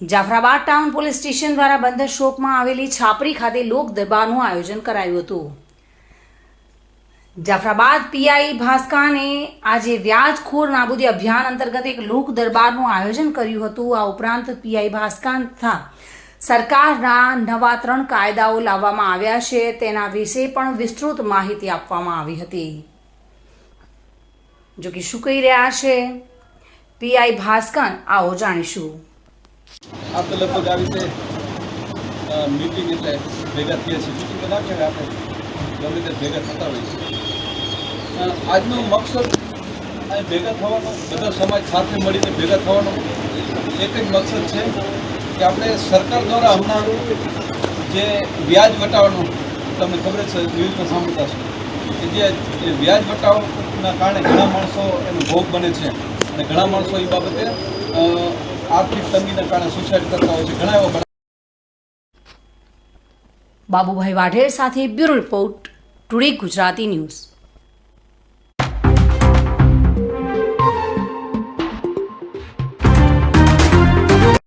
Jafrabad town police station દ્વારા બંદર શોપમાં આવેલી છાપરી ખાતે લોક દરબારનું આયોજન કરાયું હતું. જાફરાબાદ પીઆઈ ભાસ્કાને આજે વ્યાજખોર નાબૂદી અભિયાન અંતર્ગત એક લોક દરબારનું આયોજન કર્યું હતું. આ ઉપરાંત પીઆઈ ભાસ્કાન તથા સરકારના નવા ત્રણ કાયદાઓ લાવવામાં આવ્યા છે. તેના વિશે પણ વિસ્તૃત માહિતી આપવામાં આવી હતી. જો કે શું કહી રહ્યા છે? પીઆઈ ભાસ્કર આવો જાણીશું. આ તો લગભગ આવી રીતે મીટિંગ એટલે ભેગા થઈએ છીએ. મીટિંગ ના આપણે. ગમે તે ભેગા થતા હોઈએ છીએ. આજનો મકસદ અહીં ભેગા થવાનો, બધો સમાજ સાથે મળીને ભેગા થવાનો એક જ મકસદ છે કે આપણે સરકાર દ્વારા હમણાં જે વ્યાજ વટાવવાનું તમને ખબર છે ન્યૂઝમાં સાંભળતા છો કે જે વ્યાજ વટાવના કારણે ઘણા માણસો એનો ભોગ બને છે. અને ઘણા માણસો એ બાબતે આર્થિક તંગીના કારણે સુસાઇડ કરતા હોય છે. ઘણા એવા બાબુભાઈ વાઢેર સાથે bureau report, today Gujarati news.